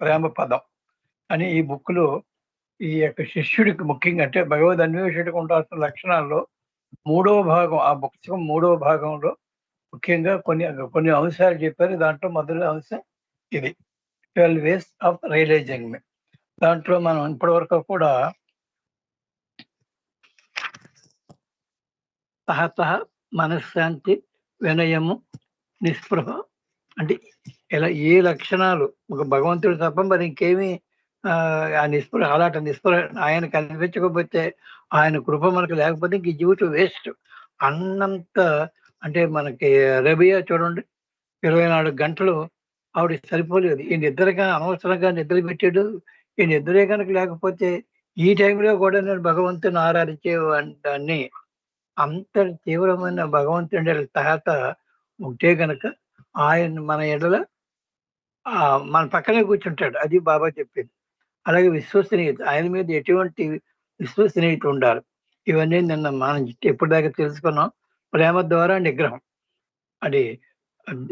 ప్రేమ పదం అని ఈ బుక్లో ఈ యొక్క శిష్యుడికి ముఖ్యంగా అంటే భగవద్ అన్వేషణకు ఉండాల్సిన లక్షణాల్లో మూడవ భాగం ఆ పుస్తకం మూడవ భాగంలో ముఖ్యంగా కొన్ని కొన్ని అంశాలు చెప్పారు. దాంట్లో మొదటి అంశం ఇది. ట్వెల్వ్ వేస్ ఆఫ్ రియలైజింగ్ మీ దాంట్లో మనం ఇప్పటివరకు కూడా సహత మనశ్శాంతి వినయము నిస్పృహ అంటే ఇలా ఏ లక్షణాలు? ఒక భగవంతుడు తప్ప మరి ఇంకేమీ ఆ, నిస్పృహ అలాంటి నిస్పృహ ఆయన కనిపించకపోతే ఆయన కృప మనకు లేకపోతే ఇంక జీవితం వేస్ట్. అన్నంత అంటే మనకి రబియా చూడండి ఇరవై నాలుగు గంటలు ఆవిడ సరిపోలేదు. ఈ నిద్రగా అనవసరంగా నిద్ర పెట్టాడు. ఈ నిద్రే కనుక లేకపోతే ఈ టైంలో కూడా నేను భగవంతుని ఆరాధించే దాన్ని అంత తీవ్రమైన భగవంతుడి తర్వాత ఉంటే కనుక ఆయన మన ఎడల మన పక్కనే కూర్చుంటాడు. అది బాబా చెప్పింది. అలాగే విశ్వసనీయత ఆయన మీద ఎటువంటి విశ్వసనీయత ఉండాలి? ఇవన్నీ నిన్న మనం ఎప్పటిదాకా తెలుసుకున్నాం. ప్రేమ ద్వారా నిగ్రహం. అది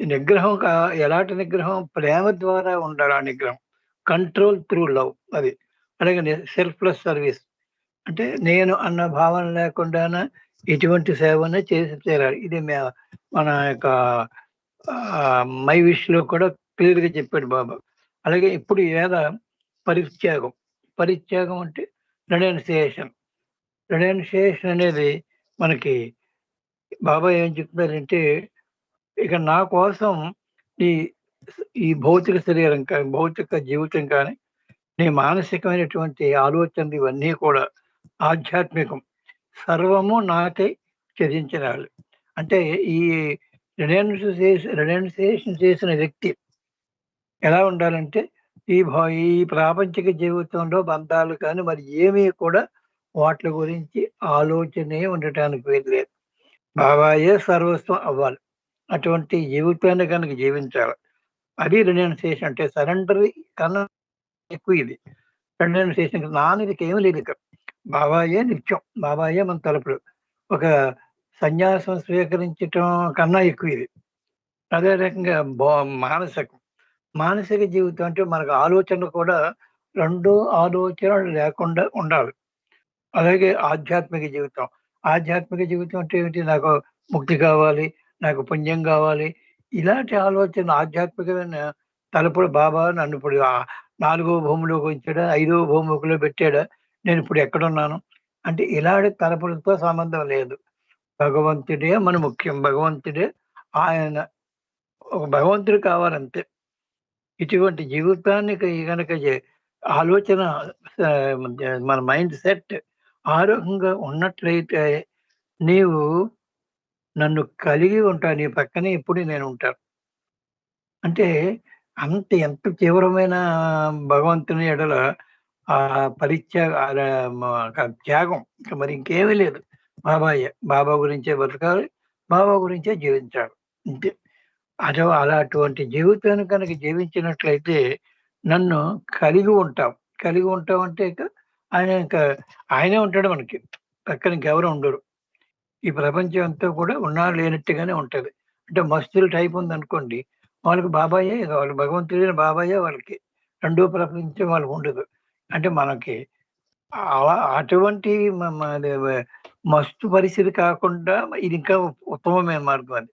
నిగ్రహం కా- ఎలాంటి నిగ్రహం? ప్రేమ ద్వారా ఉండాలి ఆ నిగ్రహం. కంట్రోల్ త్రూ లవ్ అది. అలాగే సెల్ఫ్లెస్ సర్వీస్. అంటే నేను అన్న భావన లేకుండా ఎటువంటి సేవనే చేసి తీరాలి. ఇది మే- మన యొక్క మై విష్లో కూడా క్లియర్గా చెప్పాడు బాబా. అలాగే ఇప్పుడు వేద పరిత్యాగం. పరిత్యాగం అంటే రెడెన్సియేషన్ రెడెన్సియేషన్ అనేది మనకి బాబా ఏం చెప్తున్నారంటే ఇక నా కోసం ఈ ఈ భౌతిక శరీరం కానీ భౌతిక జీవితం కానీ నీ మానసికమైనటువంటి ఆలోచనలు ఇవన్నీ కూడా ఆధ్యాత్మికం. సర్వము నాకై వాళ్ళు అంటే ఈ రెడెన్సియేషన్ రెడెన్సియేషన్ చేసిన వ్యక్తి ఎలా ఉండాలంటే ఈ భా- ఈ ప్రాపంచిక జీవితంలో బంధాలు కానీ మరి ఏమీ కూడా వాటి గురించి ఆలోచనే ఉండటానికి వీల్లేదు బాబాయే సర్వస్వం అవ్వాలి. అటువంటి జీవితాన్ని కనుక జీవించాలి. అది రెన్యూన్సేషన్ అంటే సరెండర్ కన్నా ఎక్కువ ఇది. రెన్యూన్సేషన్ నాన్నదికి ఏమి లేదు ఇక్కడ. బాబాయే నిత్యం. బాబాయే మన తలుపులు. ఒక సన్యాసం స్వీకరించటం కన్నా ఎక్కువ ఇది. అదే రకంగా మానసికం. మానసిక జీవితం అంటే మనకు ఆలోచనలు కూడా రెండు ఆలోచనలు లేకుండా ఉండాలి. అలాగే ఆధ్యాత్మిక జీవితం. ఆధ్యాత్మిక జీవితం అంటే ఏమిటి? నాకు ముక్తి కావాలి నాకు పుణ్యం కావాలి. ఇలాంటి ఆలోచన ఆధ్యాత్మికమైన తలుపుడు బాబా నన్ను ఇప్పుడు ఆ నాలుగో భూమిలోకి ఉంచాడా ఐదో భూమిలో పెట్టాడా నేను ఇప్పుడు ఎక్కడున్నాను? అంటే ఇలాంటి తలపులతో సంబంధం లేదు. భగవంతుడే మన ముఖ్యం. భగవంతుడే ఆయన ఒక భగవంతుడు కావాలంతే. ఇటువంటి జీవితానికి కనుక ఆలోచన మన మైండ్ సెట్ ఆరోగ్యంగా ఉన్నట్లయితే నీవు నన్ను కలిగి ఉంటా నీ పక్కనే ఎప్పుడు నేను ఉంటాను అంటే అంత ఎంత తీవ్రమైన భగవంతుని ఎడల ఆ పరిత్యాగ త్యాగం. ఇంకా మరి ఇంకేమీ లేదు. బాబాయే బాబా గురించే బతకాలి బాబా గురించే జీవించాలి. అంతే. అటు అలా అటువంటి జీవితాన్ని కనుక జీవించినట్లయితే నన్ను కలిగి ఉంటాం. కలిగి ఉంటాం అంటే ఇక ఆయన ఇంకా ఆయనే ఉంటాడు మనకి. పక్కన ఇంకెవరు ఉండరు. ఈ ప్రపంచం అంతా కూడా ఉన్నా లేనట్టుగానే ఉంటుంది. అంటే మస్తులు టైప్ ఉంది అనుకోండి వాళ్ళకి బాబాయే ఇక వాళ్ళు భగవంతుడైన బాబాయే వాళ్ళకి. రెండో ప్రపంచం వాళ్ళకి ఉండదు. అంటే మనకి అలా అటువంటి మస్తు పరిస్థితి కాకుండా ఇది ఇంకా ఉత్తమమైన మార్గం అది.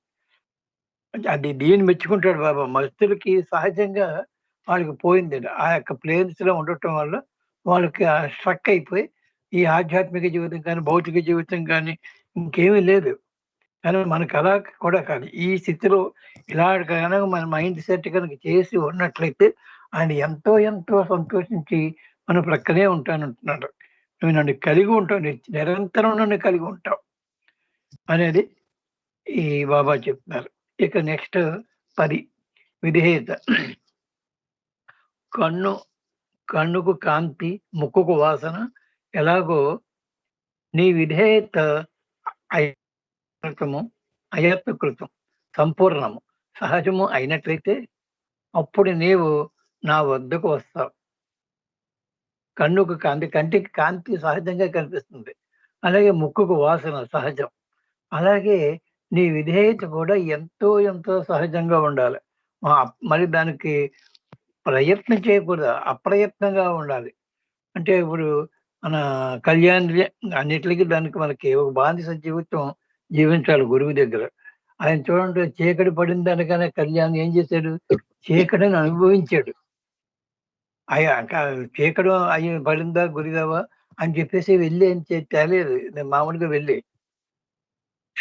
అంటే అది దీన్ని మెచ్చుకుంటాడు బాబా? మస్తులకి సహజంగా వాళ్ళకి పోయింది ఆ యొక్క ప్లేన్స్లో ఉండటం వల్ల వాళ్ళకి స్ట్రక్ అయిపోయి ఈ ఆధ్యాత్మిక జీవితం కానీ భౌతిక జీవితం కానీ ఇంకేమీ లేదు. కానీ మనకు అలా కూడా కాదు. ఈ స్థితిలో ఇలా కనుక మన మైండ్ సెట్ కనుక చేసి ఉన్నట్లయితే ఆయన ఎంతో ఎంతో సంతోషించి మన ప్రక్కనే ఉంటానంటున్నాడు. నువ్వు నన్ను కలిగి ఉంటావు. నిరంతరం నన్ను కలిగి ఉంటావు. అనేది ఈ బాబా చెప్తున్నారు. ఇక నెక్స్ట్ పది. విధేయత. కన్ను కన్నుకు కాంతి ముక్కుకు వాసన ఎలాగో నీ విధేయత అయత్కృతము అయత్కృతం సంపూర్ణము సహజము అయినట్లయితే అప్పుడు నీవు నా వద్దకు వస్తావు. కన్నుకు కాంతి కంటికి కాంతి సహజంగా కనిపిస్తుంది. అలాగే ముక్కుకు వాసన సహజం. అలాగే నీ విధేయత కూడా ఎంతో ఎంతో సహజంగా ఉండాలి. మరి దానికి ప్రయత్నం చేయకూడదు అప్రయత్నంగా ఉండాలి. అంటే ఇప్పుడు మన కళ్యాణ్ అన్నిటికీ దానికి మనకి ఒక బానిస జీవితం జీవించాలి గురువు దగ్గర. ఆయన చూడండి చీకటి పడిన దానికనే కళ్యాణ్ ఏం చేశాడు? చీకటిని అనుభవించాడు. అయ్యా చీకటి అయ్యి పడిందా గురిదావా అని చెప్పేసి వెళ్ళి ఏం తేలేదు. నేను మామూలుగా వెళ్ళి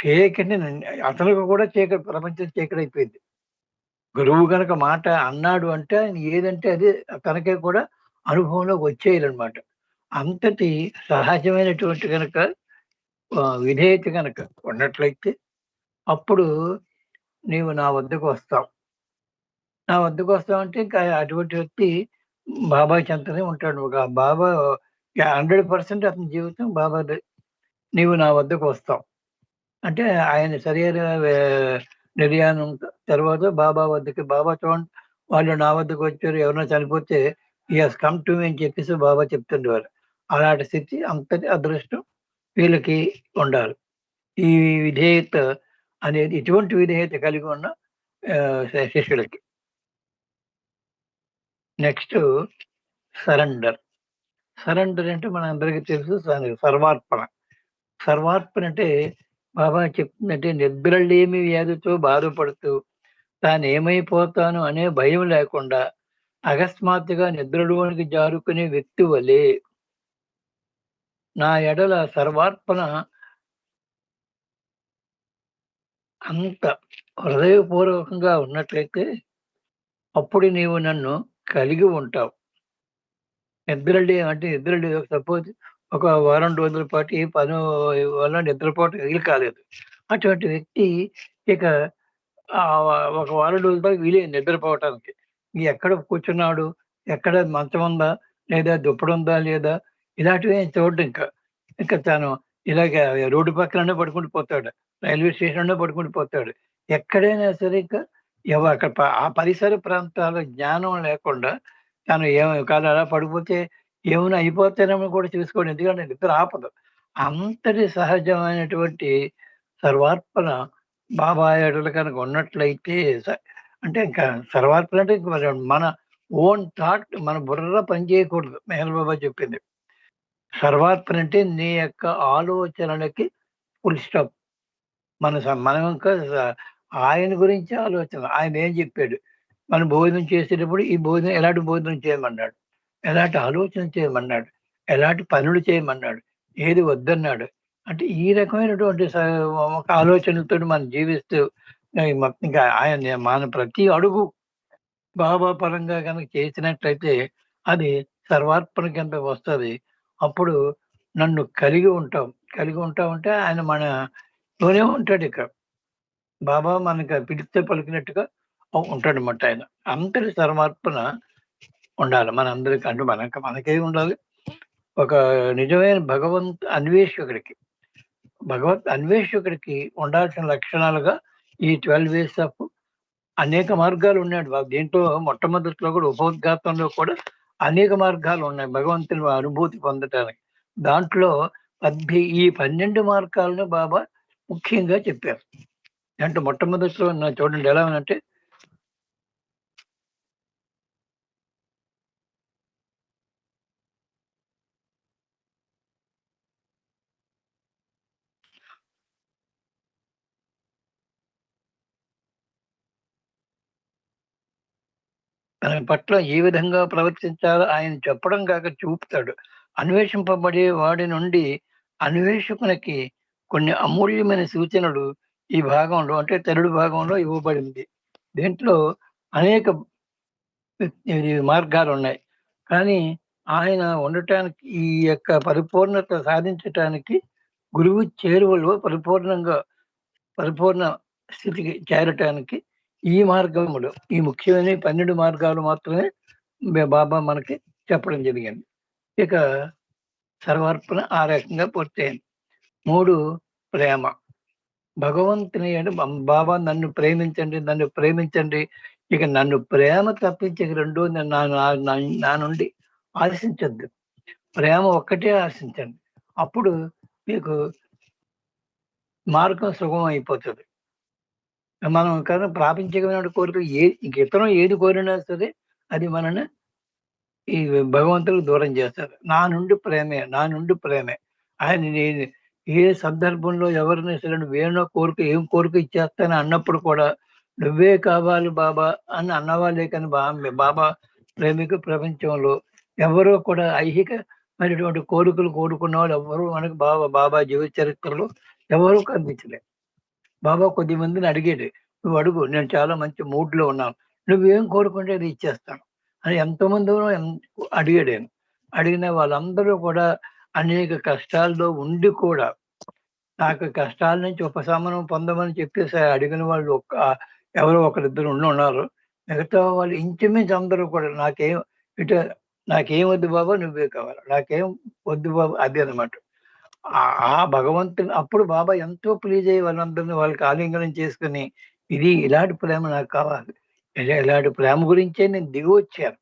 చీకటి అతనికి కూడా చీకటి ప్రపంచం చీకటి అయిపోయింది గురువు గనక మాట అన్నాడు అంటే ఆయన ఏదంటే అది తనకే కూడా అనుభవంలోకి వచ్చేయాలన్నమాట. అంతటి సహజమైనటువంటి కనుక విధేయత కనుక ఉన్నట్లయితే అప్పుడు నీవు నా వద్దకు వస్తావు. నా వద్దకు వస్తావు అంటే ఇంకా అటువంటి వ్యక్తి బాబా చెంతనే ఉంటాడు. ఒక బాబా హండ్రెడ్ పర్సెంట్ అతని జీవితం బాబా నీవు నా వద్దకు వస్తావు. అంటే ఆయన శరీర నిర్యాణం తర్వాత బాబా వద్దకి బాబా చూడండి వాళ్ళు నా వద్దకు వచ్చారు ఎవరైనా చనిపోతే ఎస్ కమ్ టు మీ అని చెప్పేసి బాబా చెప్తుండేవారు. అలాంటి స్థితి అంతటి అదృష్టం వీళ్ళకి ఉండాలి. ఈ విధేయత అనేది ఇటువంటి విధేయత కలిగి ఉన్న శిష్యులకి. Next surrender. సరెండర్ అంటే మన అందరికీ తెలుసు సర్వార్పణ. సర్వార్పణ అంటే బాబా చెప్తుందంటే నిద్రలేమి వ్యాధితో బాధపడుతూ తాను ఏమైపోతాను అనే భయం లేకుండా అకస్మాత్తుగా నిద్రలోనికి జారుకునే వ్యక్తి వలె నా ఎడల సర్వార్పణ అంత హృదయపూర్వకంగా ఉన్నట్లయితే అప్పుడు నీవు నన్ను కలిగి ఉంటావు. నిద్రలే అంటే నిద్రలే సపోజ్ ఒక వారం రోజుల పాటు ఏ పని వల్ల నిద్రపోవటం వీలు కాలేదు. అటువంటి వ్యక్తి ఇక ఒక వారం రోజుల దాకా వీలే నిద్రపోవటానికి. ఇంక ఎక్కడ కూర్చున్నాడు? ఎక్కడ మంచం ఉందా? లేదా దుప్పటి ఉందా? లేదా? ఇలాంటివి చూడడం ఇంకా. ఇంకా తాను ఇలాగ రోడ్డు పక్కన పడుకుంటూ పోతాడు. రైల్వే స్టేషన్లో పడుకుంటూ పోతాడు. ఎక్కడైనా సరే ఇంకా అక్కడ ఆ పరిసర ప్రాంతాల జ్ఞానం లేకుండా తను ఏమి కాదు అలా పడిపోతే ఏమైనా అయిపోతేనేమో కూడా చూసుకోండి. ఎందుకంటే నిద్ర ఆపదు. అంతటి సహజమైనటువంటి సర్వార్పణ బాబా ఎడల కనుక ఉన్నట్లయితే స- అంటే ఇంకా సర్వార్పణ అంటే మన ఓన్ థాట్ మన బుర్ర పని చేయకూడదు. మెహల్ బాబా చెప్పింది. సర్వార్పణ అంటే నీ యొక్క ఆలోచనలకి ఫుల్ స్టాప్ మన మనం ఇంకా ఆయన గురించి ఆలోచన. ఆయన ఏం చెప్పాడు? మనం భోజనం చేసేటప్పుడు ఈ భోజనం ఎలాంటి భోజనం చేయమన్నాడు? ఎలాంటి ఆలోచన చేయమన్నాడు? ఎలాంటి పనులు చేయమన్నాడు? ఏది వద్దన్నాడు? అంటే ఈ రకమైనటువంటి ఒక ఆలోచనలతో మనం జీవిస్తూ ఇంకా ఆయన మన ప్రతి అడుగు బాబా పరంగా కనుక చేసినట్లయితే అది సర్వార్పణ కింద వస్తుంది. అప్పుడు నన్ను కలిగి ఉంటాం. కలిగి ఉంటాం అంటే ఆయన మనలోనే ఉంటాడు ఇక్కడ. బాబా మనకు పిలిస్తే పలికినట్టుగా ఉంటాడు అన్నమాట ఆయన. అంతటి సర్వార్పణ ఉండాలి. మన అందరికి అంటే మనక మనకే ఉండాలి. ఒక నిజమైన భగవంత్ అన్వేషకుడికి భగవత్ అన్వేషకుడికి ఉండాల్సిన లక్షణాలుగా ఈ ట్వెల్వ్ వేస్ ఆఫ్ అనేక మార్గాలు ఉన్నాయి బాబు. దీంట్లో మొట్టమొదటిలో కూడా ఉపోద్ఘాతంలో కూడా అనేక మార్గాలు ఉన్నాయి భగవంతుని అనుభూతి పొందటానికి. దాంట్లో పద్భి ఈ పన్నెండు మార్గాలను బాబా ముఖ్యంగా చెప్పారు. అంటే మొట్టమొదటిలో ఉన్న చూడండి ఎలా ఉందంటే తన పట్ల ఏ విధంగా ప్రవర్తించాలో ఆయన చెప్పడం కాక చూపుతాడు. అన్వేషింపబడే వాడి నుండి అన్వేషకునికి కొన్ని అమూల్యమైన సూచనలు ఈ భాగంలో అంటే తెరుడు భాగంలో ఇవ్వబడింది. దీంట్లో అనేక మార్గాలు ఉన్నాయి కానీ ఆయన ఉండటానికి ఈ యొక్క పరిపూర్ణత సాధించటానికి గురువు చేరువలో పరిపూర్ణంగా పరిపూర్ణ స్థితికి చేరటానికి ఈ మార్గములు ఈ ముఖ్యమైన పన్నెండు మార్గాలు మాత్రమే బాబా మనకి చెప్పడం జరిగింది. ఇక సర్వార్పణ ఆ రకంగా పూర్తయింది. మూడు ప్రేమ. భగవంతుని అంటే బాబా నన్ను ప్రేమించండి నన్ను ప్రేమించండి. ఇక నన్ను ప్రేమ తప్పించి ఇక రెండో నా నా నుండి ఆశించద్దు. ప్రేమ ఒక్కటే ఆశించండి. అప్పుడు మీకు మార్గం సుగమం అయిపోతుంది మనం కానీ ప్రాపించగలిగిన కోరిక ఏ ఇంక ఇతరం ఏది కోరినా సరే అది మనని ఈ భగవంతుడు దూరం చేస్తారు. నా నుండి ప్రేమే నా నుండి ప్రేమే. ఆయన నేను ఏ సందర్భంలో ఎవరిని సరే నువ్వేనో కోరిక ఏం కోరిక ఇచ్చేస్తాను అన్నప్పుడు కూడా నువ్వే కావాలి బాబా అని అన్నవాళ్ళే కానీ బాబా బాబా ప్రేమిక ప్రపంచంలో ఎవరో కూడా ఐహిక ఐహికమైనటువంటి కోరికలు కోరుకున్న వాళ్ళు ఎవరు మనకు బాబా బాబా జీవిత చరిత్రలో ఎవరూ కనిపించలే. బాబా కొద్ది మందిని అడిగాడు నువ్వు అడుగు నేను చాలా మంచి మూడ్లో ఉన్నాను. నువ్వేం కోరుకుంటే అది ఇచ్చేస్తాను. అని ఎంతో మంది అడిగాడు నేను అడిగిన వాళ్ళందరూ కూడా అనేక కష్టాల్లో ఉండి కూడా నాకు కష్టాల నుంచి ఉపశమనం పొందమని చెప్పేసి అడిగిన వాళ్ళు ఒక్క ఎవరో ఒకరిద్దరు ఉండి ఉన్నారు. మిగతా వాళ్ళు ఇంచుమించు అందరూ కూడా నాకేం ఇటు నాకేం వద్దు బాబా నువ్వే కావాలి. నాకేం వద్దు బాబా అదే అనమాట ఆ- ఆ భగవంతుని అప్పుడు బాబా ఎంతో ప్లీజ్ అయ్యి వాళ్ళందరినీ వాళ్ళకి ఆలింగనం చేసుకుని ఇది ఇలాంటి ప్రేమ నాకు కావాలి. ఇలాంటి ప్రేమ గురించే నేను దిగి వచ్చాను.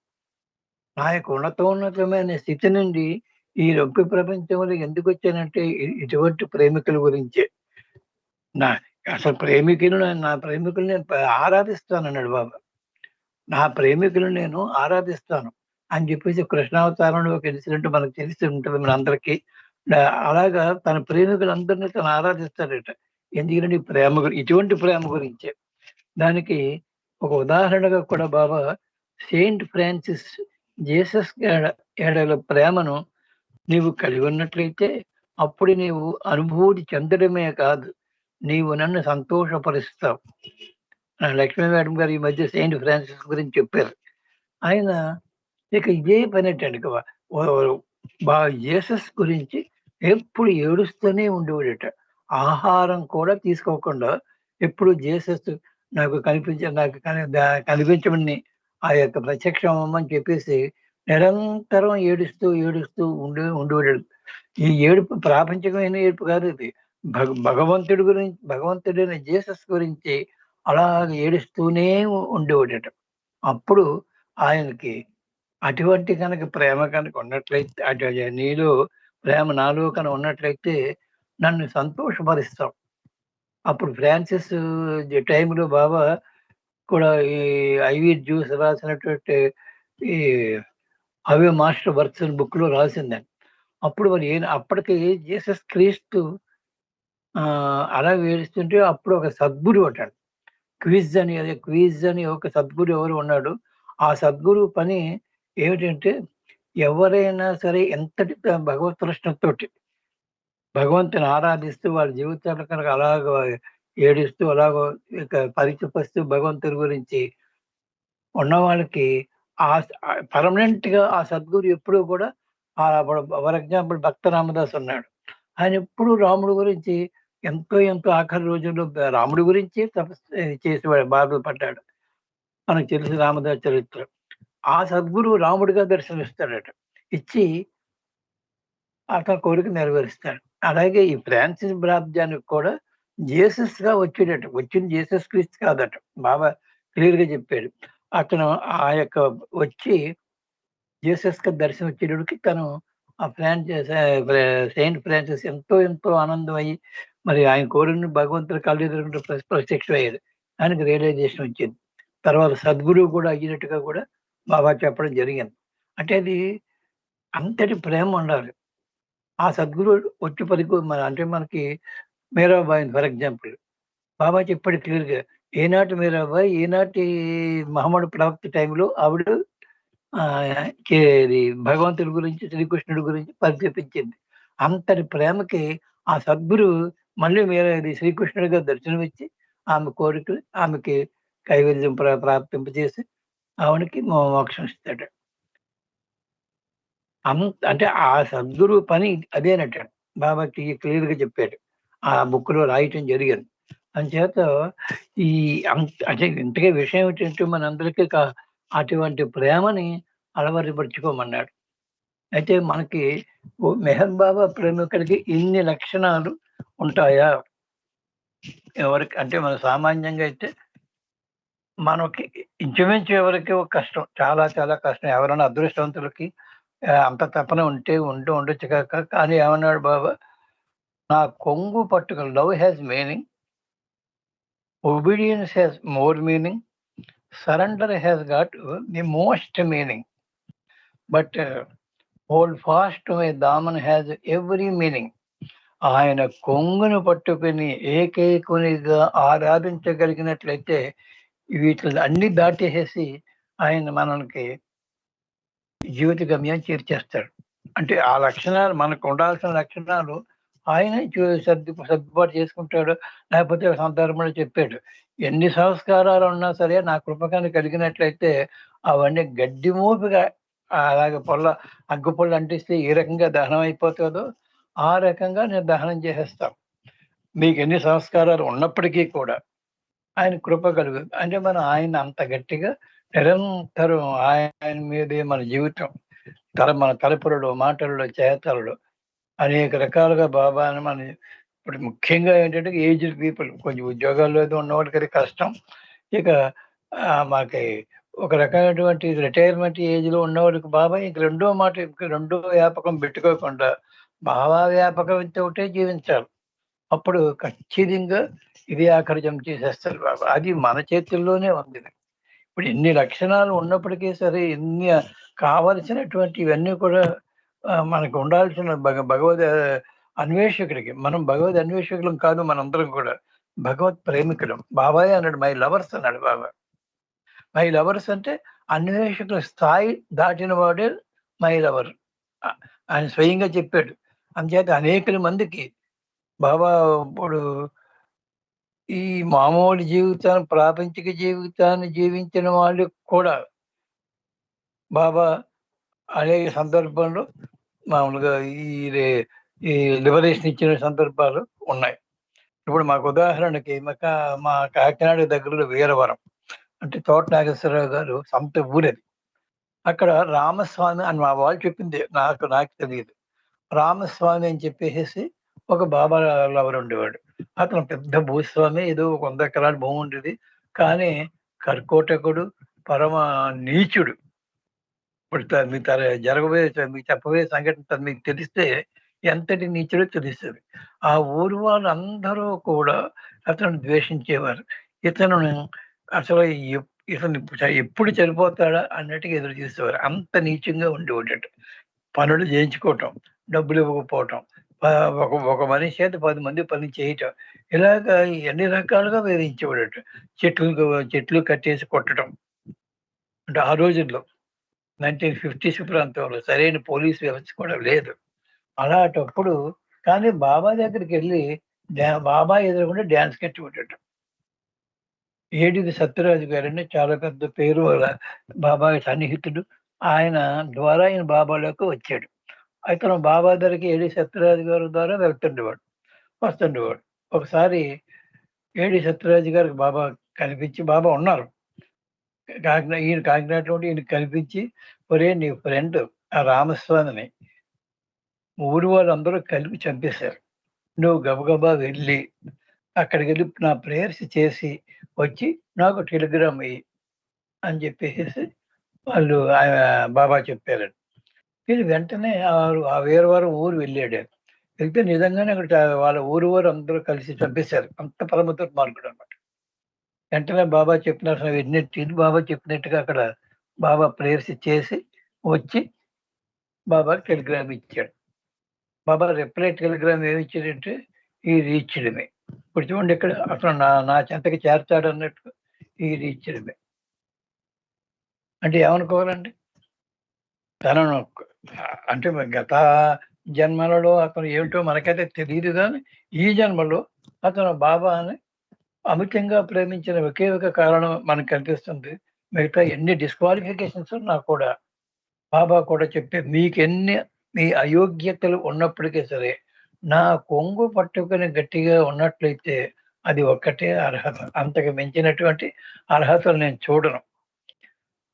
నా యొక్క ఉన్నతోన్నతమైన స్థితి నుండి ఈ రొప్పి ప్రపంచంలో ఎందుకు వచ్చానంటే ఇటువంటి ప్రేమికుల గురించే. నా అసలు ప్రేమికులు నా ప్రేమికులు నేను ఆరాధిస్తాను అన్నాడు బాబా. నా ప్రేమికులు నేను ఆరాధిస్తాను అని చెప్పేసి కృష్ణావతారంలో ఒక ఇన్సిడెంట్ మనకు తెలిసి ఉంటుంది మన అందరికీ అలాగా తన ప్రేమికులందరినీ తను ఆరాధిస్తాడట. ఎందుకంటే ప్రేమ ఇటువంటి ప్రేమ గురించే. దానికి ఒక ఉదాహరణగా కూడా బాబా సెయింట్ ఫ్రాన్సిస్ జీసస్ ఏడల ప్రేమను నీవు కలిగి ఉన్నట్లయితే అప్పుడు నీవు అనుభూతి చెందడమే కాదు నీవు నన్ను సంతోషపరుస్తావు. ఆ లక్ష్మీ మేడం గారు ఈ మధ్య సెయింట్ ఫ్రాన్సిస్ గురించి చెప్పారు. ఆయన ఇక ఇదే పని అండి బా జీసస్ గురించి ఎప్పుడు ఏడుస్తూనే ఉండేవాడట. ఆహారం కూడా తీసుకోకుండా ఎప్పుడు జీసస్ నాకు కనిపించ నాకు కనిపించమని ఆ యొక్క ప్రత్యక్షం అమ్మని చెప్పేసి నిరంతరం ఏడుస్తూ ఏడుస్తూ ఉండే ఉండేవాడు. ఈ ఏడుపు ప్రాపంచికమైన ఏడుపు కాదు ఇది. భగ భగవంతుడి గురించి భగవంతుడైన జీసస్ గురించి అలా ఏడుస్తూనే ఉండేవాడట. అప్పుడు ఆయనకి అటువంటి కనుక ప్రేమ కనుక ఉన్నట్లయితే అటు నీలో ప్రేమ నాలో కన ఉన్నట్లయితే నన్ను సంతోషపరుస్తాం. అప్పుడు ఫ్రాన్సిస్ టైంలో బాబా కూడా ఈ ఐవి జ్యూస్ రాసినటువంటి ఈ అవే మాస్టర్ వర్క్స్ బుక్లో రాసిందండి. అప్పుడు మరి ఏ అప్పటికి జీసస్ క్రీస్తు అలా వేడుస్తుంటే అప్పుడు ఒక సద్గురు అంటాడు. క్విజ్ అని అదే క్విజ్ అని ఒక సద్గురు ఎవరు ఉన్నాడు. ఆ సద్గురు పని ఏమిటంటే ఎవరైనా సరే ఎంతటి భగవత్ ప్రశ్నతోటి భగవంతుని ఆరాధిస్తూ వాళ్ళ జీవితాలు కనుక అలాగ ఏడుస్తూ అలాగో పరిచపస్తూ భగవంతుడి భగవంతుని గురించి ఉన్న వాళ్ళకి ఆ పర్మనెంట్గా ఆ సద్గురు ఎప్పుడూ కూడా ఫర్ ఎగ్జాంపుల్ భక్త రామదాస్ ఉన్నాడు. ఆయన ఎప్పుడు రాముడు గురించి ఎంతో ఎంతో ఆఖరి రోజుల్లో రాముడి గురించి తపస్సు చేసేవాడు బాధలు పడ్డాడు. మనకు తెలుసు రామదాస్ చరిత్ర. ఆ సద్గురు రాముడిగా దర్శనమిస్తాడట. ఇచ్చి అతని కోరిక నెరవేరుస్తాడు. అలాగే ఈ ఫ్రాన్సిస్ బ్రాబ్జానికి కూడా జీసస్గా వచ్చాడట. వచ్చిన జీసస్ క్రీస్తు కాదట. బాబా క్లియర్గా చెప్పాడు. అతను ఆ యొక్క వచ్చి జీసస్గా దర్శనం వచ్చేటడికి తను ఆ ఫ్రాన్సిస్ సెయింట్ ఫ్రాన్సిస్ ఎంతో ఎంతో ఆనందం అయ్యి మరి ఆయన కోరిన భగవంతుడు కళ్ళు ఎదురుకుంటూ ప్రత్యక్షం అయ్యేది ఆయనకు రియలైజేషన్ వచ్చింది. తర్వాత సద్గురువు కూడా అయ్యినట్టుగా కూడా బాబా చెప్పడం జరిగింది. అంటే అది అంతటి ప్రేమ ఉండాలి. ఆ సద్గురు వచ్చి పదికు మన అంటే మనకి మీరాబాయి ఫర్ ఎగ్జాంపుల్. బాబా చెప్పాడు క్లియర్గా ఏనాటి మీరాబాయి ఏనాటి మహమ్మద్ ప్రవక్త టైంలో ఆవిడ భగవంతుడి గురించి శ్రీకృష్ణుడి గురించి పరిచయించింది అంతటి ప్రేమకి ఆ సద్గురు మళ్ళీ మీరే శ్రీకృష్ణుడిగా దర్శనమిచ్చి ఆమె కోరికలు ఆమెకి కైవల్యం ప్రాప్తింపజేసి ఆవిడకి మో- మోక్షం ఇస్తాడు అంత అంటే ఆ సద్గురు పని అదేనట బాబాకి క్లియర్గా చెప్పాడు. ఆ బుక్లో రాయటం జరిగింది. అందుచేత ఈ అంటే ఇంతకే విషయం ఏంటంటే మనందరికీ అటువంటి ప్రేమని అలవరిపరుచుకోమన్నాడు. అయితే మనకి మెహర్ బాబా ప్రేమికుడికి ఇన్ని లక్షణాలు ఉంటాయా? ఎవరికి అంటే మన సామాన్యంగా అయితే మనకి ఇంచుమించు ఎవరికి ఒక కష్టం చాలా చాలా కష్టం. ఎవరైనా అదృష్టవంతులకి అంత తపన ఉంటే ఉంటూ ఉండొచ్చు కాక కానీ ఏమన్నాడు బాబా నా కొంగు పట్టుకుని love has meaning obedience has more meaning surrender has got the most meaning but hold fast my daman has every meaning ఆయన కొంగును పట్టుకుని ఏకైకునిగా ఆరాధించగలిగినట్లయితే వీటిని అన్ని దాటేసేసి ఆయన మనకి జీవిత గమ్యం చేర్చేస్తాడు. అంటే ఆ లక్షణాలు మనకు ఉండాల్సిన లక్షణాలు ఆయన సర్దు సర్ది సర్దుబాటు చేసుకుంటాడు. లేకపోతే సందర్భంలో చెప్పాడు ఎన్ని సంస్కారాలు ఉన్నా సరే నా కృపకాన్ని కలిగినట్లయితే అవన్నీ గడ్డి మోపిగా అలాగే పొల్ల అగ్గు పొల్ల అంటిస్తే ఏ రకంగా దహనం అయిపోతుందో ఆ రకంగా నేను దహనం చేసేస్తాం. మీకు ఎన్ని సంస్కారాలు ఉన్నప్పటికీ కూడా ఆయన కృప కలుగు అంటే మనం ఆయన అంత గట్టిగా నిరంతరం ఆయన మీదే మన జీవితం తల మన తలపులలో మాటలలో చేతలలో అనేక రకాలుగా బాబాని మన ఇప్పుడు ముఖ్యంగా ఏంటంటే ఏజ్డ్ పీపుల్ కొంచెం ఉద్యోగాల్లో ఏదో ఉన్న వాళ్ళకి అది కష్టం. ఇక ఆ, మాకి ఒక రకమైనటువంటి రిటైర్మెంట్ ఏజ్లో బాబా ఇంక రెండో మాట ఇంక రెండో వ్యాపకం పెట్టుకోకుండా బాబా వ్యాపకం ఒకటే జీవించాలి. అప్పుడు ఖచ్చితంగా ఇది ఆఖరిజం చేసేస్తారు బాబా. అది మన చేతుల్లోనే ఉంది. ఇప్పుడు ఎన్ని లక్షణాలు ఉన్నప్పటికీ సరే ఎన్ని కావలసినటువంటి ఇవన్నీ కూడా మనకు ఉండాల్సిన భగ భగవద్ అన్వేషకుడికి. మనం భగవద్ అన్వేషకులం కాదు మనందరం కూడా. భగవత్ ప్రేమికులం. బాబాయ్ అన్నాడు మై లవర్స్ అన్నాడు బాబా. మై లవర్స్ అంటే అన్వేషకుల స్థాయి దాటిన వాడే మై లవర్. ఆయన స్వయంగా చెప్పాడు. అందుచేత అనేక మందికి బాబా ఇప్పుడు ఈ మామూలు జీవితాన్ని ప్రాపంచిక జీవితాన్ని జీవించిన వాళ్ళు కూడా బాబా అనేక సందర్భంలో మామూలుగా ఈ ఈ లిబరేషన్ ఇచ్చిన సందర్భాలు ఉన్నాయి. ఇప్పుడు మాకు ఉదాహరణకి మాకా మా కాకినాడ దగ్గరలో వీరవరం అంటే తోట నాగేశ్వరరావు గారు సొంత ఊరది. అక్కడ రామస్వామి అని మా వాళ్ళు చెప్పింది నాకు నాకు తెలియదు. రామస్వామి అని చెప్పేసి ఒక బాబా లవర్ ఉండేవాడు. అతను పెద్ద భూస్వామి ఏదో ఒక వంద ఎకరాల భూమి ఉండేది. కానీ కర్కోటకుడు పరమ నీచుడు. ఇప్పుడు మీ తర జరగబోయే మీకు చెప్పబోయే సంఘటన మీకు తెలిస్తే ఎంతటి నీచుడో తెలుస్తుంది ఆ ఊరు వాళ్ళందరూ కూడా అతను ద్వేషించేవారు. ఇతను అసలు ఇతను ఎప్పుడు చనిపోతాడా అన్నట్టుగా ఎదురు చూసేవారు. అంత నీచంగా ఉండేవాడట. పనులు చేయించుకోవటం డబ్బులు ఇవ్వకపోవటం. ఒక ఒక మనిషి చేత పది మంది పని చేయటం. ఇలాగ ఎన్ని రకాలుగా వేధించేవాడట? చెట్లు చెట్లు కట్టేసి కొట్టడం. అంటే ఆ రోజుల్లో నైన్టీన్ ఫిఫ్టీస్ ప్రాంతంలో సరైన పోలీస్ వ్యవస్థ కూడా లేదు. అలాంటప్పుడు కానీ బాబా దగ్గరికి వెళ్ళి బాబా ఎదురకుండా డ్యాన్స్ కట్టి ఉండటం ఏడిది సత్యరాజు గారని చాలా పెద్ద పేరు వాళ్ళ బాబా సన్నిహితుడు. ఆయన ద్వారా ఆయన బాబాలోకి వచ్చాడు. అతను బాబా దగ్గరికి ఏడి సత్యరాజు గారి ద్వారా వెళ్తుండేవాడు వస్తుండేవాడు ఒకసారి ఏడి సత్యరాజు గారికి బాబా కనిపించి బాబా ఉన్నారు. కాకినాడ ఈయన కాకినాడలో ఉండి ఈయన కనిపించి ఒరే నీ ఫ్రెండ్ ఆ రామస్వామిని ఊరి వాళ్ళందరూ కలిపి చంపేశారు. నువ్వు గబగబా వెళ్ళి అక్కడికి వెళ్ళి నా ప్రేయర్స్ చేసి వచ్చి నాకు టెలిగ్రామ్ అయ్యి అని చెప్పేసి వాళ్ళు ఆయన బాబా చెప్పారండి. వీళ్ళు వెంటనే ఆ- వేరు వీరవారం ఊరు వెళ్ళాడు. వెళ్తే నిజంగానే అక్కడ వాళ్ళ ఊరు వారు అందరూ కలిసి చంపేశారు. అంత పరమ మార్గుడు అనమాట వెంటనే బాబా చెప్పినట్టు విన్నట్టు బాబా చెప్పినట్టుగా అక్కడ బాబా ప్రేయర్స్ చేసి వచ్చి బాబా టెలిగ్రామ్ ఇచ్చాడు. బాబా రిప్లై టెలిగ్రామ్ ఏమి ఇచ్చాడంటే ఈ రీచ్డమే. ఇప్పుడు చూడండి ఇక్కడ అతను నా నా చెంతకి చేర్చాడు అన్నట్టు ఈ రీచ్డమే. అంటే ఏమనుకోవాలండి? తనను అంటే గత జన్మలలో అతను ఏమిటో మనకైతే తెలియదు కానీ ఈ జన్మలో అతను బాబాని అమితంగా ప్రేమించిన ఒకే ఒక కారణం మనకు కనిపిస్తుంది. మిగతా ఎన్ని డిస్క్వాలిఫికేషన్స్ ఉన్నా కూడా బాబా కూడా చెప్పే మీకు ఎన్ని మీ అయోగ్యతలు ఉన్నప్పటికీ సరే నా కొంగు పట్టుకుని గట్టిగా ఉన్నట్లయితే అది ఒక్కటే అర్హత. అంతకు మించినటువంటి అర్హతలు నేను చూడను.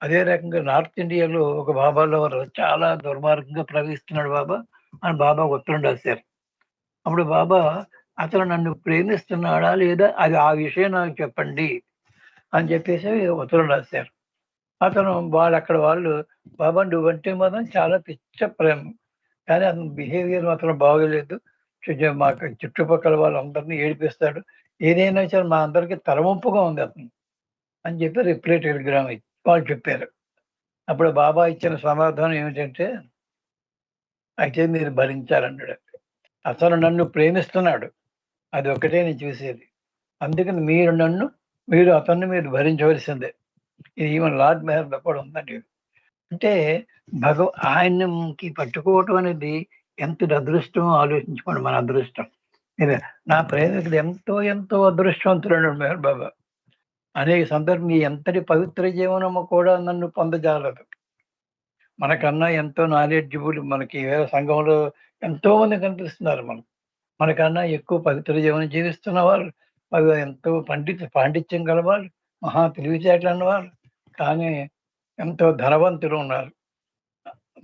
అదే రకంగా నార్త్ ఇండియాలో ఒక బాబాలో వారు చాలా దుర్మార్గంగా ప్రవహిస్తున్నాడు బాబా. అని బాబా ఉత్తరం రాశారు అప్పుడు బాబా అతను నన్ను ప్రేమిస్తున్నాడా లేదా? అది ఆ విషయం నాకు చెప్పండి. అని చెప్పేసి ఉత్తరం రాశారు అతను వాళ్ళు అక్కడ వాళ్ళు బాబా నువ్వంటే మాత్రం చాలా పిచ్చ ప్రేమ. కానీ అతని బిహేవియర్ మాత్రం బాగోలేదు. మా చుట్టుపక్కల వాళ్ళందరినీ ఏడిపిస్తాడు. ఏదైనా సరే మా అందరికీ తలవంపుగా ఉంది అతను. అని చెప్పి రిప్లై టెలిగ్రామ్ ఇచ్చి వాళ్ళు చెప్పారు. అప్పుడు బాబా ఇచ్చిన సమాధానం ఏమిటంటే అయితే మీరు భరించాలన్నాడు. అతను నన్ను ప్రేమిస్తున్నాడు. అది ఒకటే నేను చూసేది. అందుకని మీరు నన్ను మీరు అతన్ని మీరు భరించవలసిందే. ఇది ఈవెన్ లార్డ్ మెహర్లో కూడా ఉందండి. అంటే భగవ ఆయనకి పట్టుకోవటం అనేది ఎంత అదృష్టం ఆలోచించుకోండి మన అదృష్టం. నా ప్రేమికుడు ఎంతో ఎంతో అదృష్టవంతుడు మెహర్ బాబా. అనేక సందర్భం నీ ఎంతటి పవిత్ర జీవనము కూడా నన్ను పొందజాలదు. మనకన్నా ఎంతో నాలెడ్జిబుల్ మనకి వేరే సంఘంలో ఎంతో మంది కనిపిస్తున్నారు మనం. మనకన్నా ఎక్కువ పవిత్ర జీవనం జీవిస్తున్న వాళ్ళు ఎంతో పండిత పాండిత్యం గలవాళ్ళు మహా తెలివితేటలు అన్నవాళ్ళు కానీ ఎంతో ధనవంతులు ఉన్నారు.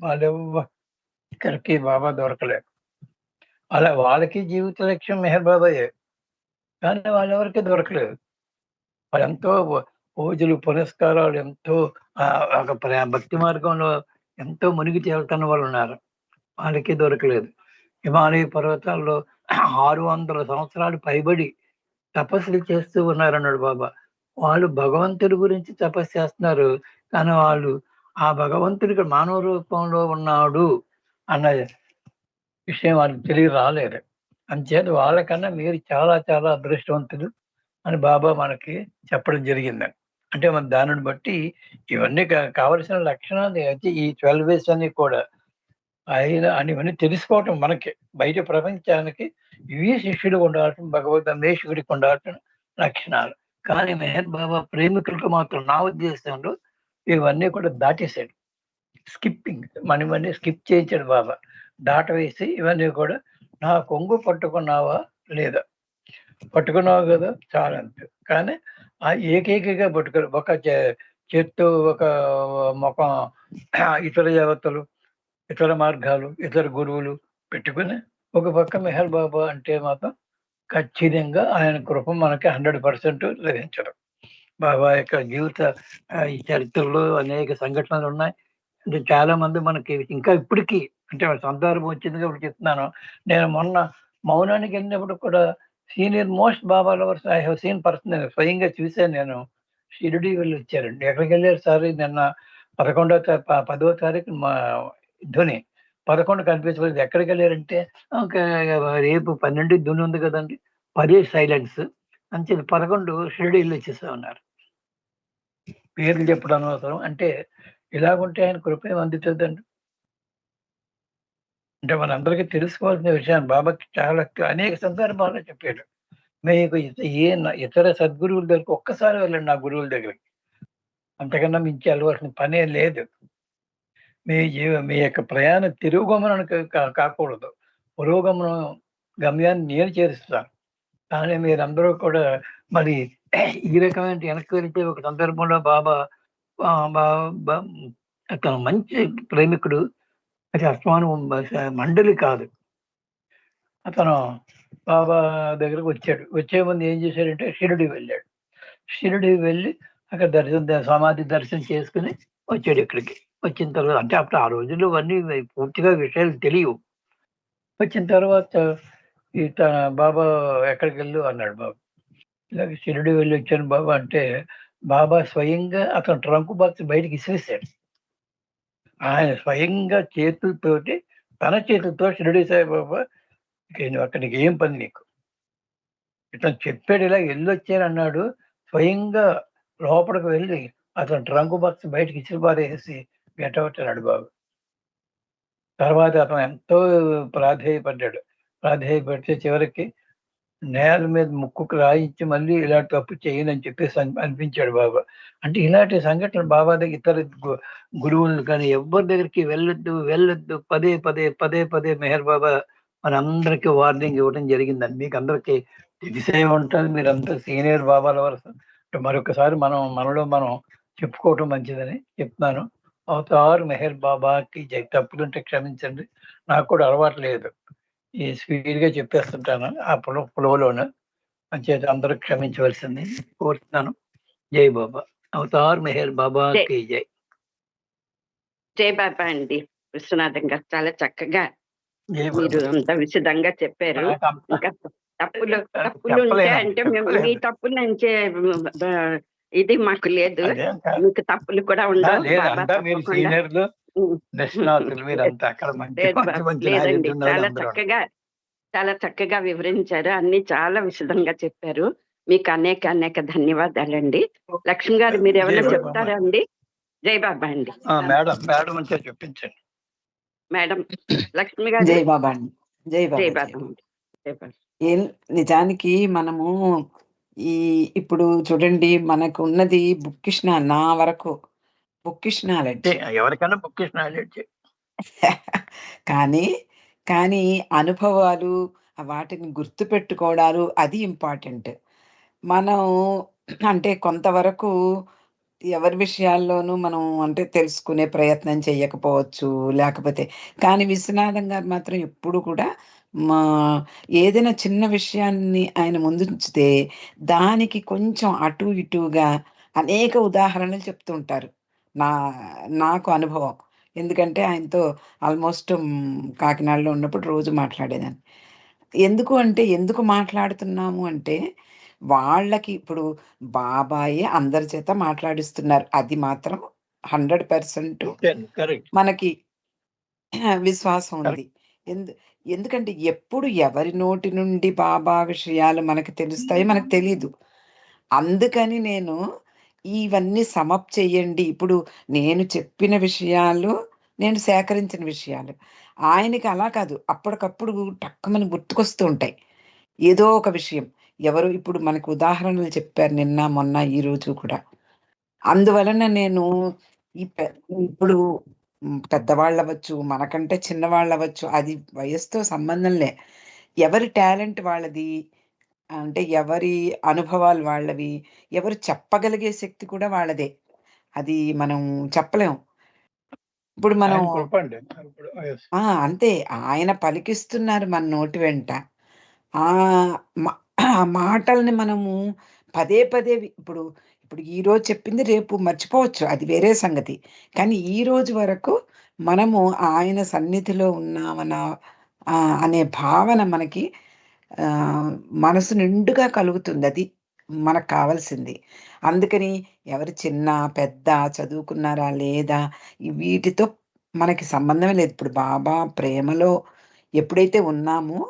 వాళ్ళెవ్వ ఇక్కడికి బాబా దొరకలేదు. అలా వాళ్ళకి జీవిత లక్ష్యం మెహర్ బాబాయే కానీ వాళ్ళెవరికి దొరకలేదు. ఎంతో పూజలు పురస్కారాలు ఎంతో ఆ, ఒక ప్ర- భక్తి మార్గంలో ఎంతో మునిగి తేలుతున్న వాళ్ళు ఉన్నారు. వాళ్ళకి దొరకలేదు. హిమాలయ పర్వతాల్లో ఆరు వందల సంవత్సరాలు పైబడి తపస్సులు చేస్తూ ఉన్నారు అన్నాడు బాబా. వాళ్ళు భగవంతుడి గురించి తపస్సు చేస్తున్నారు. కానీ వాళ్ళు ఆ భగవంతుడికి మానవ రూపంలో ఉన్నాడు అన్న విషయం వాళ్ళకి తెలియ రాలేదు అంచేత వాళ్ళకన్నా మీరు చాలా చాలా అదృష్టవంతులు. అని బాబా మనకి చెప్పడం జరిగింది అంటే మన దానిని బట్టి ఇవన్నీ కావలసిన లక్షణాలు. అయితే ఈ ట్వెల్వ్ వేస్ అన్ని కూడా ఆయన అని ఇవన్నీ తెలుసుకోవటం మనకి. బయట ప్రపంచానికి ఇవి శిష్యుడు ఉండాల్సిన భగవద్ అన్వేషకుడికి ఉండాల్సిన లక్షణాలు. కానీ మెహర్ బాబా ప్రేమికులకు మాత్రం నా ఉద్దేశంలో ఇవన్నీ కూడా దాటేశాడు. స్కిప్పింగ్ మన ఇవన్నీ స్కిప్ చేయించాడు బాబా. దాట వేసి ఇవన్నీ కూడా నా కొంగు పట్టుకున్నావా లేదా? పట్టుకున్నావు కదా చాలా అంతే. కానీ ఆ ఏకైకగా పట్టుకుని ఒక చె- చెట్టు ఒక ముఖం ఇతర దేవతలు ఇతర మార్గాలు ఇతర గురువులు పెట్టుకుని ఒక పక్క మెహర్ బాబా అంటే మాత్రం ఖచ్చితంగా ఆయన కృప మనకి హండ్రెడ్ పర్సెంట్ లభించడం. బాబా యొక్క జీవిత ఈ చరిత్రలో అనేక సంఘటనలు ఉన్నాయి. అంటే చాలా మంది మనకి ఇంకా ఇప్పటికీ అంటే సందర్భం వచ్చింది కాబట్టి చెప్తున్నాను. నేను మొన్న మౌనానికి వెళ్ళినప్పుడు కూడా senior most Baba lovers I have seen person నేను స్వయంగా చూశాను నేను. షిరిడి వెళ్ళి వచ్చారండి. ఎక్కడికి వెళ్ళారు సార్? నిన్న పదకొండో పదో తారీఖు మా ధుని పదకొండు కనిపించలేదు. ఎక్కడికి వెళ్ళారంటే రేపు పన్నెండు ధుని ఉంది కదండి. పదే సైలెన్స్ అని చెప్పి పదకొండు షిరిడి వెళ్ళి వచ్చేసా ఉన్నారు పేర్లు చెప్పడం అవసరం. అంటే ఇలాగుంటే ఆయన కృప అందుతుందండి. అంటే మనందరికీ తెలుసుకోవాల్సిన విషయాన్ని బాబాకి చాలా అనేక సందర్భాల్లో చెప్పాడు. మీకు ఏ ఇతర సద్గురువుల దగ్గరికి ఒక్కసారి వెళ్ళండి నా గురువుల దగ్గరికి. అంతకన్నా మించి వెళ్ళవలసిన పనే లేదు. మీ జీవ మీ యొక్క ప్రయాణం తిరుగుగమనానికి కాకూడదు. పురోగమనం గమ్యాన్ని నేను చేరుస్తాను. కానీ మీరందరూ కూడా మరి ఈ రకమైన వెనక్కి వెళ్తే ఒక సందర్భంలో బాబా బాబా బా- బా- అతను మంచి ప్రేమికుడు. అది అస్మానం మండలి కాదు. అతను బాబా దగ్గరకు వచ్చాడు. వచ్చే ముందు ఏం చేశాడంటే షిరిడి వెళ్ళాడు. షిరిడి వెళ్ళి అక్కడ దర్శనం సమాధి దర్శనం చేసుకుని వచ్చాడు ఇక్కడికి. వచ్చిన తర్వాత అంటే అప్పుడు ఆ రోజుల్లో అన్నీ పూర్తిగా విషయాలు తెలియవు. వచ్చిన తర్వాత ఈ తన బాబా ఎక్కడికి వెళ్ళు అన్నాడు బాబు. ఇలాగ షిరిడి వెళ్ళి వచ్చాను బాబా అంటే బాబా స్వయంగా అతను ట్రంక్ బాక్స్ బయటకు ఇసిరేసాడు ఆయన స్వయంగా చేతులతోటి తన చేతులతో షిరిడి సాయిబాబా ఇక నువ్వు అక్కడికి ఏం పని నీకు? ఇతను చెప్పాడు ఇలా వెళ్ళొచ్చాను అన్నాడు. స్వయంగా లోపలికి వెళ్ళి అతను ట్రంక్ బాక్స్ బయటకి ఇసిరి పారేసి గెటౌట్ అన్నాడు బాబు. తర్వాత అతను ఎంతో ప్రాధేయపడ్డాడు. ప్రాధేయపడితే చివరికి నేల మీద ముక్కుకు రాయించి మళ్ళీ ఇలాంటి తప్పు చేయనని చెప్పేసి అనిపించాడు బాబా. అంటే ఇలాంటి సంఘటనలు బాబా దగ్గర ఇతర గు- గురువులను కానీ ఎవరి దగ్గరికి వెళ్ళొద్దు వెళ్ళొద్దు పదే పదే పదే పదే మెహర్ బాబా మనందరికీ వార్నింగ్ ఇవ్వడం జరిగిందండి. మీకు అందరికీ తెలిసే ఉంటుంది మీరు అందరూ సీనియర్ బాబాల వరకు మరొకసారి మనం మనలో మనం చెప్పుకోవటం మంచిదని చెప్తున్నాను. అవతారు మెహర్ బాబాకి తప్పులు తప్పులుంటే క్షమించండి. నాకు కూడా అలవాటు లేదు. ఈ స్పీడ్గా చెప్పేస్తుంటాను. ఆ పులో ఫ్లోలోను అంచేత అందరూ క్షమించవలసింది. కోరుతున్నాను. జై బాబా. అవతార్ మెహర్ బాబాకి జై. జై. బాబా అండి. విశ్వనాథం గారు చాలా చక్కగా మీరు బాబా. అంత విశదంగా చెప్పారు. ఇంకా తప్పులు. తప్పులు ఉంటే అంటే మేము మీ. తప్పుల నుంచే ఇది మాకు లేదు. మీకు తప్పులు కూడా ఆ, ఉండవు. మీరంతా అక్కడ లేదండి. చాలా. చక్కగా చాలా చక్కగా వివరించారు. అన్ని చాలా విశదంగా చెప్పారు. మీకు అనేక అనేక ధన్యవాదాలండి. లక్ష్మి గారు మీరు ఏమైనా. చెప్తారా అండి? జై బాబా అండి. ఆ, మేడం మేడం అంతే చూపించండి మేడం లక్ష్మి గారు. జై బాబా అండి. జై బాబా జై బాబా. అండి. జై నిజానికి మనము ఈ ఇప్పుడు చూడండి మనకు ఉన్నది బుక్కిష్ నా వరకు బుక్కిష్ నాలెడ్జ్ ఏ, ఎవరికైనా బుక్కిష్ నాలెడ్జ్. కానీ కానీ అనుభవాలు వాటిని గుర్తు పెట్టుకోవడాలు అది ఇంపార్టెంట్. మనం అంటే కొంతవరకు ఎవరి విషయాల్లోనూ మనం అంటే తెలుసుకునే ప్రయత్నం చేయకపోవచ్చు లేకపోతే కానీ విశ్వనాథం గారు మాత్రం ఎప్పుడు కూడా మా ఏదైనా చిన్న విషయాన్ని ఆయన ముందుంచితే దానికి కొంచెం అటు ఇటుగా అనేక ఉదాహరణలు చెప్తుంటారు. నా నాకు అనుభవం. ఎందుకంటే ఆయనతో ఆల్మోస్ట్ కాకినాడలో ఉన్నప్పుడు రోజు మాట్లాడేదాన్ని. ఎందుకు అంటే ఎందుకు మాట్లాడుతున్నాము అంటే వాళ్ళకి ఇప్పుడు బాబాయే అందరి చేత మాట్లాడిస్తున్నారు. అది మాత్రం హండ్రెడ్ పర్సెంట్ మనకి విశ్వాసం ఉంది. ఎందు ఎందుకంటే ఎప్పుడు ఎవరి నోటి నుండి బాబా విషయాలు మనకి తెలుస్తాయో మనకు తెలియదు అందుకని నేను ఇవన్నీ సమప్ చేయండి ఇప్పుడు నేను చెప్పిన విషయాలు నేను సేకరించిన విషయాలు. ఆయనకి అలా కాదు. అప్పటికప్పుడు టక్కమని గుర్తుకొస్తూ ఉంటాయి. ఏదో ఒక విషయం. ఎవరు ఇప్పుడు మనకు ఉదాహరణలు చెప్పారు నిన్న మొన్న ఈ రోజు కూడా. అందువలన నేను ఈ ఇప్పుడు పెద్దవాళ్ళు అవ్వచ్చు మనకంటే చిన్నవాళ్ళు అవ్వచ్చు అది వయసుతో సంబంధం లే. ఎవరి టాలెంట్ వాళ్ళది? అంటే ఎవరి అనుభవాలు వాళ్ళవి ఎవరు చెప్పగలిగే శక్తి కూడా వాళ్ళదే. అది మనం చెప్పలేం. ఇప్పుడు మనం. ఆ అంతే. ఆయన పలికిస్తున్నారు మన నోటి వెంట. ఆ మాటల్ని మనము పదే పదే ఇప్పుడు ఇప్పుడు ఈ రోజు చెప్పింది రేపు మర్చిపోవచ్చు. అది వేరే సంగతి. కానీ ఈ రోజు వరకు మనము ఆయన సన్నిధిలో ఉన్నామన ఆ, అనే భావన మనకి మనసు నిండుగా కలుగుతుంది. అది మనకు కావాల్సింది. అందుకని ఎవరు చిన్న పెద్ద చదువుకున్నారా లేదా వీటితో మనకి సంబంధమే లేదు. ఇప్పుడు బాబా ప్రేమలో ఎప్పుడైతే ఉన్నామో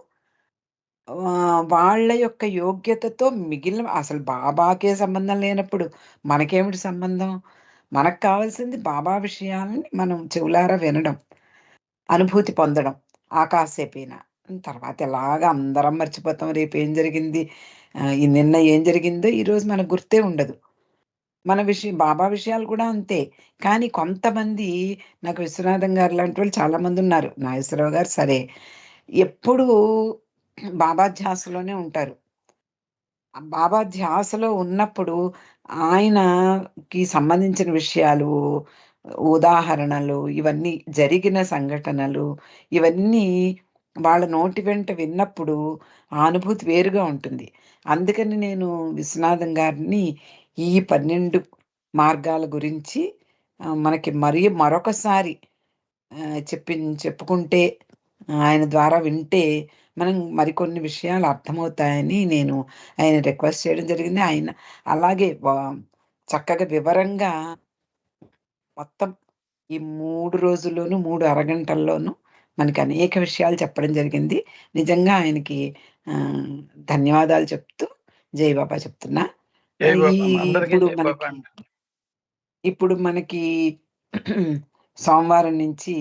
వాళ్ళ యొక్క యోగ్యతతో మిగిలిన అసలు బాబాకే సంబంధం లేనప్పుడు మనకేమిటి సంబంధం? మనకు కావాల్సింది బాబా విషయాలని మనం చెవులారా వినడం అనుభూతి పొందడం ఆ తర్వాత ఎలాగ అందరం మర్చిపోతాం. రేపు ఏం జరిగింది? ఈ నిన్న ఏం జరిగిందో ఈరోజు మనకు గుర్తే ఉండదు. మన విషయం బాబా విషయాలు కూడా అంతే. కానీ కొంతమంది నాకు విశ్వనాథం గారు లాంటి వాళ్ళు చాలామంది ఉన్నారు. నాగేశ్వరరావు గారు సరే. ఎప్పుడు బాబా ధ్యాసలోనే ఉంటారు. బాబా ధ్యాసలో ఉన్నప్పుడు ఆయనకి సంబంధించిన విషయాలు ఉదాహరణలు ఇవన్నీ జరిగిన సంఘటనలు ఇవన్నీ వాళ్ళ నోటి వెంట విన్నప్పుడు ఆ అనుభూతి వేరుగా ఉంటుంది. అందుకని నేను విశ్వనాథం గారిని ఈ పన్నెండు మార్గాల గురించి మనకి మరి మరొకసారి చెప్పి చెప్పుకుంటే ఆయన ద్వారా వింటే మనం మరికొన్ని విషయాలు అర్థమవుతాయని నేను ఆయన రిక్వెస్ట్ చేయడం జరిగింది. ఆయన అలాగే చక్కగా వివరంగా మొత్తం ఈ మూడు రోజుల్లోనూ మూడు అరగంటల్లోనూ మనకి అనేక విషయాలు చెప్పడం జరిగింది. నిజంగా ఆయనకి ఆ, ధన్యవాదాలు చెప్తూ జై బాబా చెప్తున్నా. ఇప్పుడు మనకి. ఇప్పుడు మనకి సోమవారం నుంచి